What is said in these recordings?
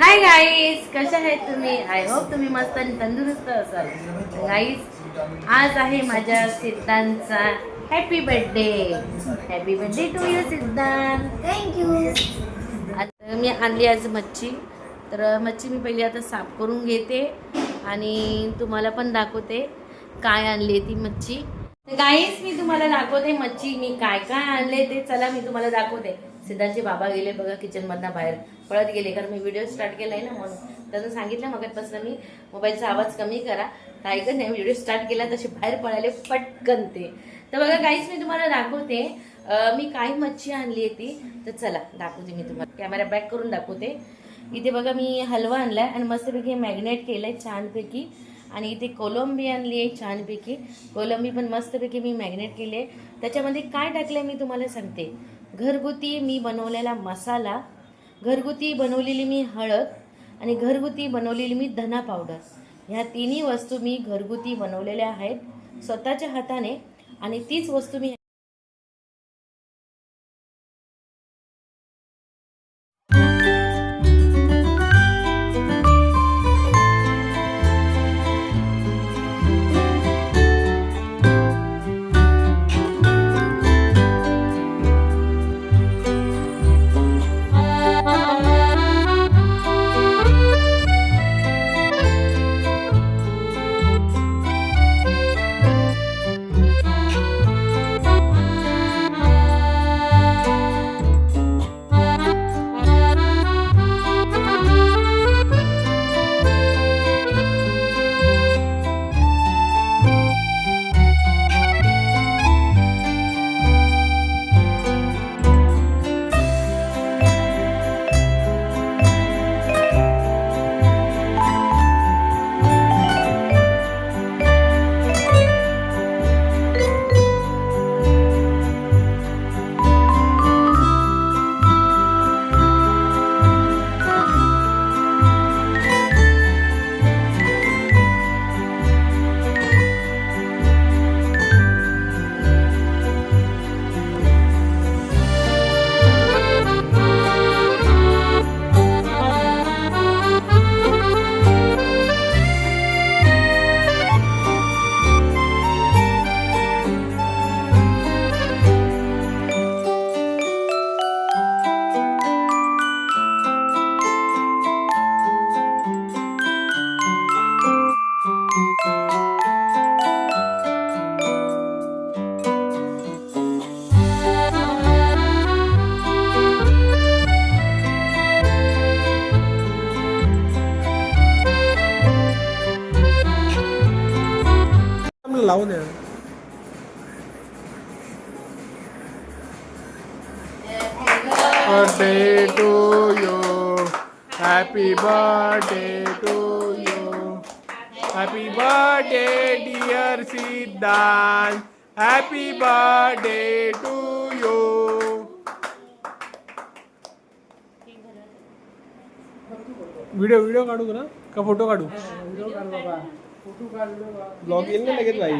Hi guys कशा आहेत तुम्ही? आय होप तुम्ही मस्त आणि तंदुरुस्त असाल. गाईज आज आहे माझ्या सिद्धांतचा happy birthday happy birthday to you Siddhant. Thank you आता मी आणली आज मच्छी. तर मच्छी मी पहिली आता साफ करून घेते आणि तुम्हाला पण दाखवते काय आणली ती मच्छी. गाईस मी तुम्हाला दाखवते मच्छी. मी काय काय आणले ते. चला मी तुम्हाला दाखवते. सिद्धांतचे बाबा गेले बघा किचनमधनं बाहेर. पळत गेले कारण मी व्हिडिओ स्टार्ट केलाय ना म्हणून. त्यांना सांगितलं मगतपासून मी मोबाईलचा आवाज कमी करा. काय का नाही व्हिडिओ स्टार्ट केला तसे बाहेर पळाले पटकन ते. तर बघा काहीच मी तुम्हाला दाखवते. मी काही मच्छी आणली आहे ती. तर चला दाखवते मी तुम्हाला. कॅमेरा बॅक करून दाखवते. इथे बघा मी हलवा आणलाय आणि मस्तपैकी मॅग्नेट केलंय छानपैकी. आणि इथे कोलंबी आणली आहे छानपैकी. कोलंबी पण मस्तपैकी मी मॅग्नेट केली आहे. त्याच्यामध्ये काय टाकलं मी तुम्हाला सांगते. घरगुती मी बनवलेला मसाला घरगुती बनवलेली मी हळद आणि घरगुती बनवलेली मी धना पावडर. ह्या तिन्ही वस्तू मी घरगुती बनवलेल्या आहेत स्वतःच्या हाताने आणि तीच वस्तू मी लावू द्या birthday to you happy birthday to you happy birthday dear Siddhant happy birthday to you video video काढू का ना का फोटो काढू ब्लॉग येईल ना? लगेच भाई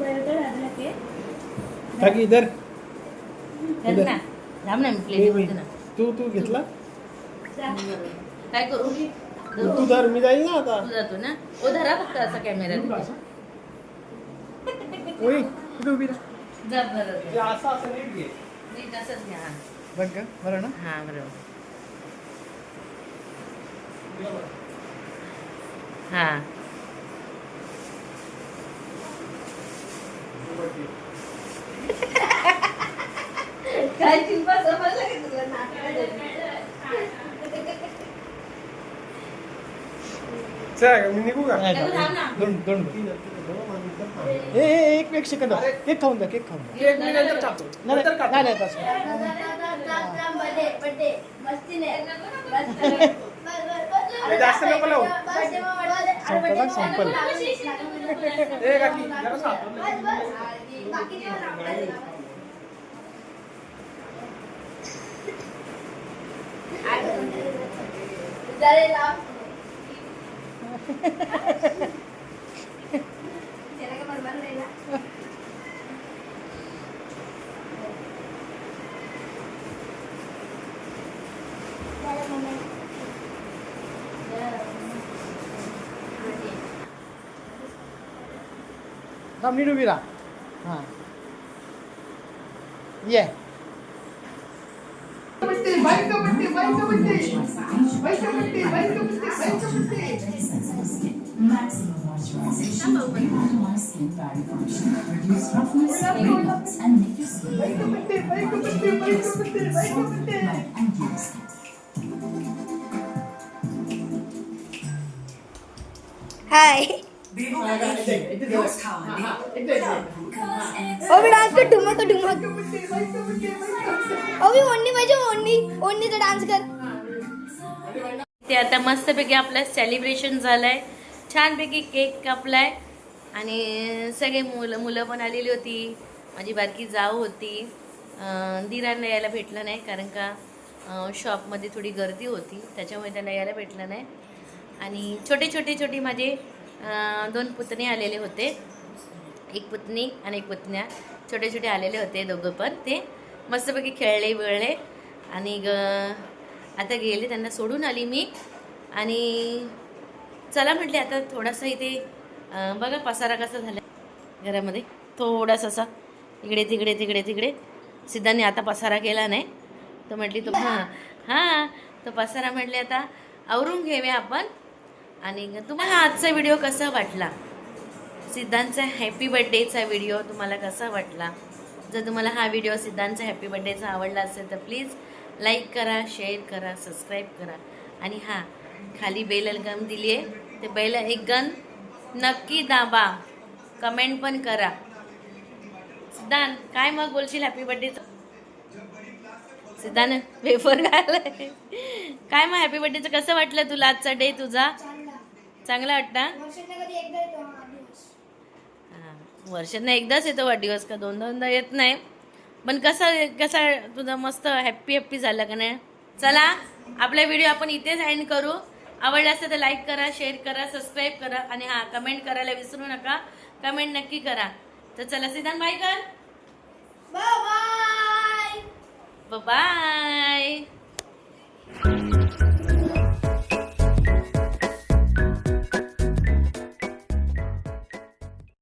बरोबर बाकी इधर. कर ना. थांब ना मी प्लेट ना. तू तू घेतला? काय करू? तू धर मी जाईल ना आता. तू जातो ना. ओ धरा फक्त असा कॅमेरा ओय कुठे उभी राहा. जा बरं असं असं नीट घे. मी तसंच घ्या. हा. बघ बरं ना? हा बरोबर. हा. काय चिंपा समजलं का तुला चल मी निघू का थांब ना. दोन दोन ए ए, एक एक सेकंद केक खाऊन द्या केक खाऊन द्या नाही नाही, नाही नाही तसं जास्त नको लावू. संपला संपल ए काकी जरा सापडलं. थांब नीट उभी राहा हां. ये. Maximum moisturization, revitalize skin barrier function, reduce roughness, and make your skin glow. Light, and skin. हाय अभी डांस कर ठुमक ठुमक ओढणी पाहिजे ओढणी ओढणीचा डान्स कर ते आता मस्तपैकी आपलं सेलिब्रेशन झालंय छानपैकी केक कापलाय आणि सगळे मुलं मुलं पण आलेली होती माझी बारकी जाऊ होती दिरांना यायला भेटलं नाही कारण का शॉपमध्ये थोडी गर्दी होती त्याच्यामुळे त्यांना यायला भेटलं नाही आणि छोटे छोटे छोटे माझे दोन पुतणे आलेले होते. एक पुतणी आणि एक पुतण्या. छोटे छोटे आलेले होते दोघं पण. ते मस्तपैकी खेळले बिळले आणि ग आता गेले. त्यांना सोडून आली मी. आणि चला म्हटले आता थोडासा इथे बघा पसारा कसा झाला घरामध्ये. थोडासा असा इकडे तिकडे तिकडे तिकडे. सिद्धांनी आता पसारा केला नाही. तर म्हटली तो हां हां. तो पसारा म्हटले आता आवरून घेऊया आपण. आणि तुम्हाला आजचा व्हिडिओ कसा वाटला? सिद्धांचा हॅपी बड्डेचा व्हिडिओ तुम्हाला कसा वाटला? जर तुम्हाला हा व्हिडिओ सिद्धांचा हॅपी बड्डेचा आवडला असेल तर प्लीज लाईक करा शेअर करा सबस्क्राईब करा. आणि हां खाली बेल गम दिली आहे ते बेल एक गन नक्की दाबा. कमेंट पण करा. सिद्धांत काय मग बोलशील हॅपी बड्डेचं सिद्धांत वेफर काय मग हॅपी बड्डेचं कसं वाटलं तुला आजचा डे तुझा? चांगला वाटता हा, वर्षांना एकदाच येतो वाढदिवस का? दोन दोनदा येत नाही. पण कसा कसा तुझा मस्त हॅप्पी हॅप्पी झाला का नाही? चला आपला व्हिडिओ आपण इथेच एंड करू. आवडला असेल तर लाईक करा शेअर करा सबस्क्राईब करा आणि हा कमेंट करायला विसरू नका. कमेंट नक्की करा. तर चला सिद्धांत बाय कर बाय बाय